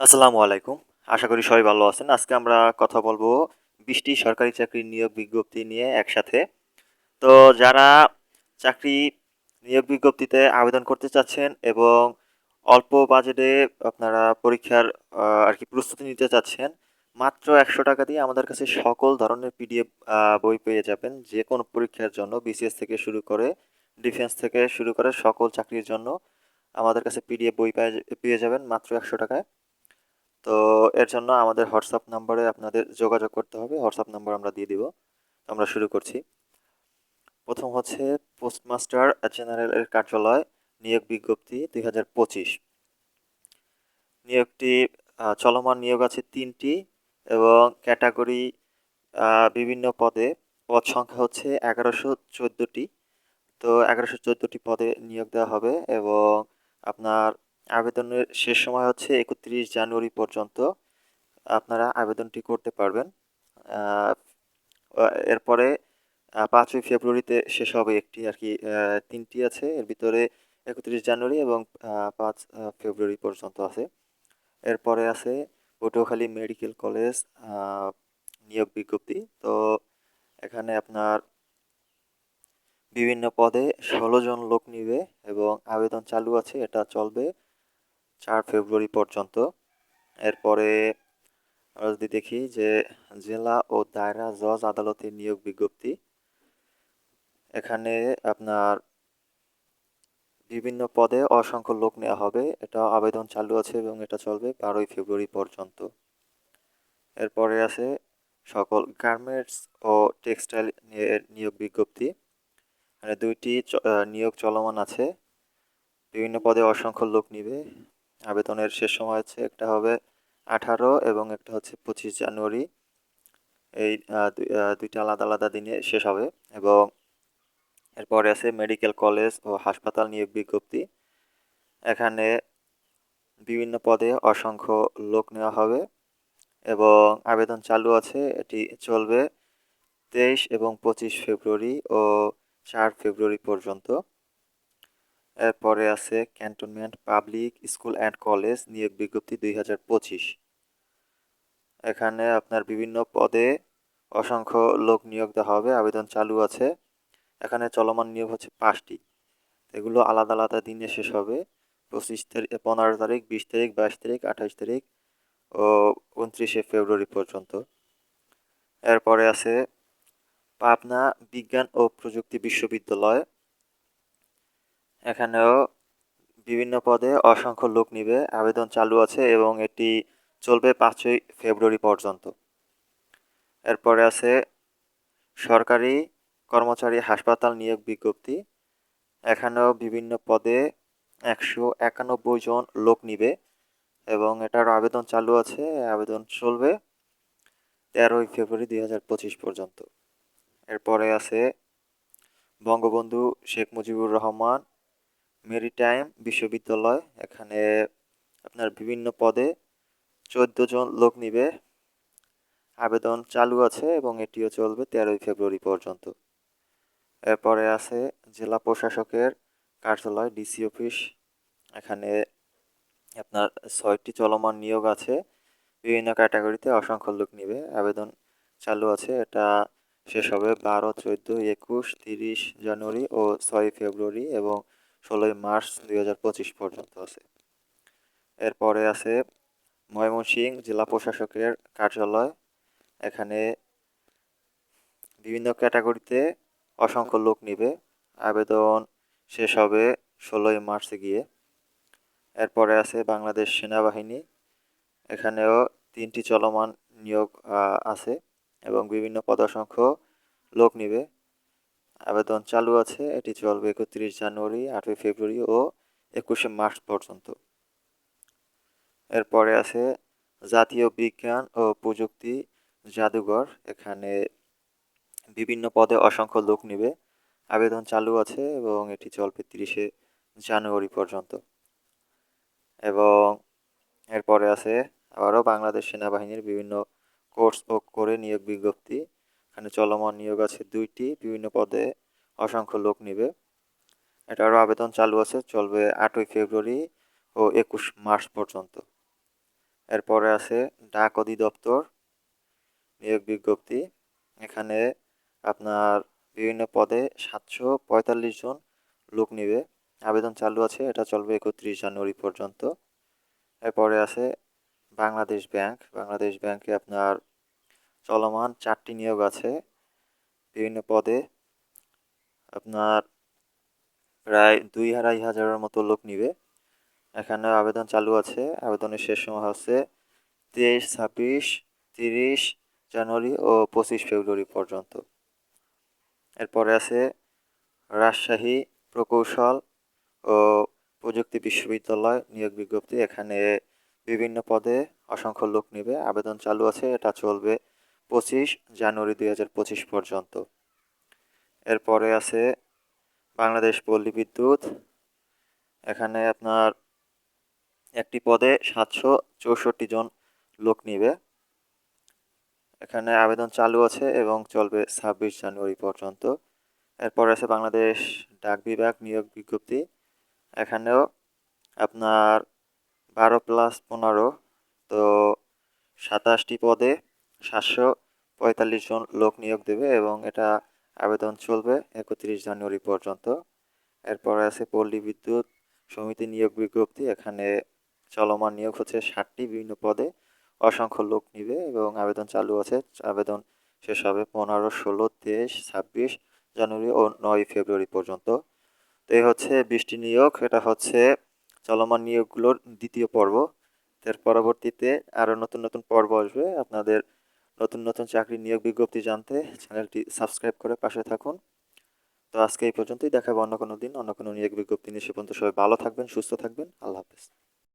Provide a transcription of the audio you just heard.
আসসালামু আলাইকুম। আশা করি সবাই ভালো আছেন। আজকে আমরা কথা বলব বিশটি সরকারি চাকরির নিয়োগ বিজ্ঞপ্তি নিয়ে একসাথে। তো যারা চাকরি নিয়োগ বিজ্ঞপ্তিতে আবেদন করতে চাচ্ছেন এবং অল্প বাজেটে আপনারা পরীক্ষার আর কি প্রস্তুতি নিতে চাচ্ছেন, মাত্র একশো টাকা দিয়ে আমাদের কাছে সকল ধরনের পিডিএফ বই পেয়ে যাবেন। যে কোনো পরীক্ষার জন্য, বিসিএস থেকে শুরু করে, ডিফেন্স থেকে শুরু করে সকল চাকরির জন্য আমাদের কাছে পিডিএফ বই পেয়ে পেয়ে যাবেন মাত্র একশো টাকায়। তো এর জন্য আমাদের হোয়াটসঅ্যাপ নাম্বারে আপনাদের যোগাযোগ করতে হবে। হোয়াটসঅ্যাপ নাম্বার আমরা দিয়ে দিব। আমরা শুরু করছি। প্রথম হচ্ছে পোস্টমাস্টার জেনারেলের কার্যালয়, নিয়োগ বিজ্ঞপ্তি দুই হাজার পঁচিশ। নিয়োগটি চলমান নিয়োগ আছে তিনটি এবং ক্যাটাগরি বিভিন্ন পদে। পদ সংখ্যা হচ্ছে এগারোশো চোদ্দোটি। তো এগারোশো চোদ্দোটি পদে নিয়োগ দেওয়া হবে এবং আপনার আবেদনের শেষ সময় হচ্ছে একত্রিশ জানুয়ারি পর্যন্ত আপনারা আবেদনটি করতে পারবেন। এরপরে পাঁচই ফেব্রুয়ারিতে শেষ হবে একটি আর কি তিনটি আছে। এর ভিতরে একত্রিশ জানুয়ারি এবং পাঁচ ফেব্রুয়ারি পর্যন্ত আছে। এরপরে আছে পটুয়াখালী মেডিকেল কলেজ নিয়োগ বিজ্ঞপ্তি। তো এখানে আপনার বিভিন্ন পদে ষোলো জন লোক নিবে এবং আবেদন চালু আছে, এটা চলবে। চার ফেব্রুয়ারি পর্যন্ত। এরপরে আমরা যদি দেখি যে জেলা ও দায়রা জজ আদালতের নিয়োগ বিজ্ঞপ্তি। এখানে আপনার বিভিন্ন পদে অসংখ্য লোক নেওয়া হবে। এটা আবেদন চালু আছে এবং এটা চলবে বারোই ফেব্রুয়ারি পর্যন্ত। এরপরে আছে সকল গার্মেন্টস ও টেক্সটাইল নিয়োগ বিজ্ঞপ্তি। দুইটি নিয়োগ চলমান আছে। বিভিন্ন পদে অসংখ্য লোক নিবে। আবেদনের শেষ সময় হচ্ছে একটা হবে আঠারো এবং একটা হচ্ছে পঁচিশ জানুয়ারি। এই দুইটা আলাদা আলাদা দিনে শেষ হবে এবং এরপরে আছে মেডিকেল কলেজ ও হাসপাতাল নিয়োগ বিজ্ঞপ্তি। এখানে বিভিন্ন পদে অসংখ্য লোক নেওয়া হবে এবং আবেদন চালু আছে, এটি চলবে তেইশ এবং পঁচিশ ফেব্রুয়ারি ও চার ফেব্রুয়ারি পর্যন্ত। এরপরে আছে cantonment, public school and college, নিয়োগ বিজ্ঞপ্তি দুই হাজার পঁচিশ। এখানে আপনার বিভিন্ন পদে অসংখ্য লোক নিয়োগ দেওয়া হবে, আবেদন চালু আছে। এখানে চলমান নিয়োগ হচ্ছে পাঁচটি। এগুলো আলাদা আলাদা দিনে শেষ হবে। পঁচিশ তারিখ, পনেরো তারিখ, বিশ তারিখ, বাইশ তারিখ, আঠাশ তারিখ ও উনত্রিশে ফেব্রুয়ারি পর্যন্ত। এরপরে আছে পাবনা বিজ্ঞান ও প্রযুক্তি বিশ্ববিদ্যালয়। এখানেও বিভিন্ন পদে অসংখ্য লোক নিবে। আবেদন চালু আছে এবং এটি চলবে পাঁচই ফেব্রুয়ারি পর্যন্ত। এরপরে আছে সরকারি কর্মচারী হাসপাতাল নিয়োগ বিজ্ঞপ্তি। এখানেও বিভিন্ন পদে একশো একানব্বই জন লোক নিবে এবং এটার আবেদন চালু আছে। আবেদন চলবে তেরোই ফেব্রুয়ারি দুই হাজার পঁচিশ পর্যন্ত। এরপরে আছে বঙ্গবন্ধু শেখ মুজিবুর রহমান মেরিটাইম বিশ্ববিদ্যালয়। এখানে আপনার বিভিন্ন পদে চোদ্দ জন লোক নিবে। আবেদন চালু আছে এবং এটিও চলবে তেরোই ফেব্রুয়ারি পর্যন্ত। এরপরে আছে জেলা প্রশাসকের কার্যালয়, ডিসি অফিস। এখানে আপনার ছয়টি চলমান নিয়োগ আছে। বিভিন্ন ক্যাটাগরিতে অসংখ্য লোক নিবে। আবেদন চালু আছে। এটা শেষ হবে বারো, চোদ্দ, একুশ, তিরিশ জানুয়ারি ও ছয় ফেব্রুয়ারি এবং ষোলোই মার্চ দুই হাজার পঁচিশ পর্যন্ত আছে। এরপরে আছে ময়মনসিংহ জেলা প্রশাসকের কার্যালয়। এখানে বিভিন্ন ক্যাটাগরিতে অসংখ্য লোক নিবে। আবেদন শেষ হবে ষোলোই মার্চে গিয়ে। এরপরে আছে বাংলাদেশ সেনাবাহিনী। এখানেও তিনটি চলমান নিয়োগ আছে এবং বিভিন্ন পদসংখ্য লোক নিবে। আবেদন চালু আছে। এটি চলবে একত্রিশ জানুয়ারি, আটই ফেব্রুয়ারি ও একুশে মার্চ পর্যন্ত। এরপরে আছে জাতীয় বিজ্ঞান ও প্রযুক্তি জাদুঘর। এখানে বিভিন্ন পদে অসংখ্য লোক নিবে। আবেদন চালু আছে এবং এটি চলবে তিরিশে জানুয়ারি পর্যন্ত। এবং এরপরে আছে আবারও বাংলাদেশ সেনাবাহিনীর বিভিন্ন কোর্স ও করে নিয়োগ বিজ্ঞপ্তি। এখানে চলমান নিয়োগ আছে দুইটি, বিভিন্ন পদে অসংখ্য লোক নিবে। এটারও আবেদন চালু আছে, চলবে আটই ফেব্রুয়ারি ও একুশ মার্চ পর্যন্ত। এরপরে আছে ডাক অধিদপ্তর নিয়োগ বিজ্ঞপ্তি। এখানে আপনার বিভিন্ন পদে সাতশো পঁয়তাল্লিশ জন লোক নিবে। আবেদন চালু আছে, এটা চলবে একত্রিশ জানুয়ারি পর্যন্ত। এরপরে আছে বাংলাদেশ ব্যাংক। বাংলাদেশ ব্যাংকে আপনার চলমান চারটি নিয়োগ আছে। বিভিন্ন পদে আপনার প্রায় দুই আড়াই হাজারের মতো লোক নিবে। এখানে আবেদন চালু আছে। আবেদনের শেষ সময় হচ্ছে তেইশ, ছাব্বিশ, তিরিশ জানুয়ারি ও পঁচিশ ফেব্রুয়ারি পর্যন্ত। এরপরে আছে রাজশাহী প্রকৌশল ও প্রযুক্তি বিশ্ববিদ্যালয় নিয়োগ বিজ্ঞপ্তি। এখানে বিভিন্ন পদে অসংখ্য লোক নেবে। আবেদন চালু আছে। এটা চলবে পঁচিশ, জানুয়ারি দুই হাজার পঁচিশ পর্যন্ত। এরপরে আছে বাংলাদেশ পল্লী বিদ্যুৎ। এখানে আপনার একটি পদে সাতশো চৌষট্টি জন লোক নিবে। এখানে আবেদন চালু আছে এবং চলবে ছাব্বিশ জানুয়ারি পর্যন্ত। এরপর আছে বাংলাদেশ ডাক বিভাগ নিয়োগ বিজ্ঞপ্তি। এখানেও আপনার বারো প্লাস পনেরো, তো সাতাশটি পদে সাতশো পঁয়তাল্লিশ জন লোক নিয়োগ দেবে এবং এটা আবেদন চলবে একত্রিশ জানুয়ারি পর্যন্ত। এরপরে আছে পল্লী বিদ্যুৎ সমিতি নিয়োগ বিজ্ঞপ্তি। এখানে চলমান নিয়োগ হচ্ছে ষাটটি বিভিন্ন পদে। অসংখ্য লোক নিবে এবং আবেদন চালু আছে। আবেদন শেষ হবে পনেরো, ষোলো, তেইশ, ছাব্বিশ জানুয়ারি ও নয় ফেব্রুয়ারি পর্যন্ত। তো এই হচ্ছে বৃষ্টি নিয়োগ। এটা হচ্ছে চলমান নিয়োগগুলোর দ্বিতীয় পর্ব। এর পরবর্তীতে আরও নতুন নতুন পর্ব আসবে। আপনাদের নতুন নতুন চাকরি নিয়োগ বিজ্ঞপ্তি জানতে চ্যানেলটি সাবস্ক্রাইব করে পাশে থাকুন। তো আজকে এই পর্যন্তই, দেখাবো অন্য কোনো দিন, অন্য কোনো নিয়োগ বিজ্ঞপ্তি নিয়ে। সে পর্যন্ত সবাই ভালো থাকবেন, সুস্থ থাকবেন, আল্লাহ হাফেজ।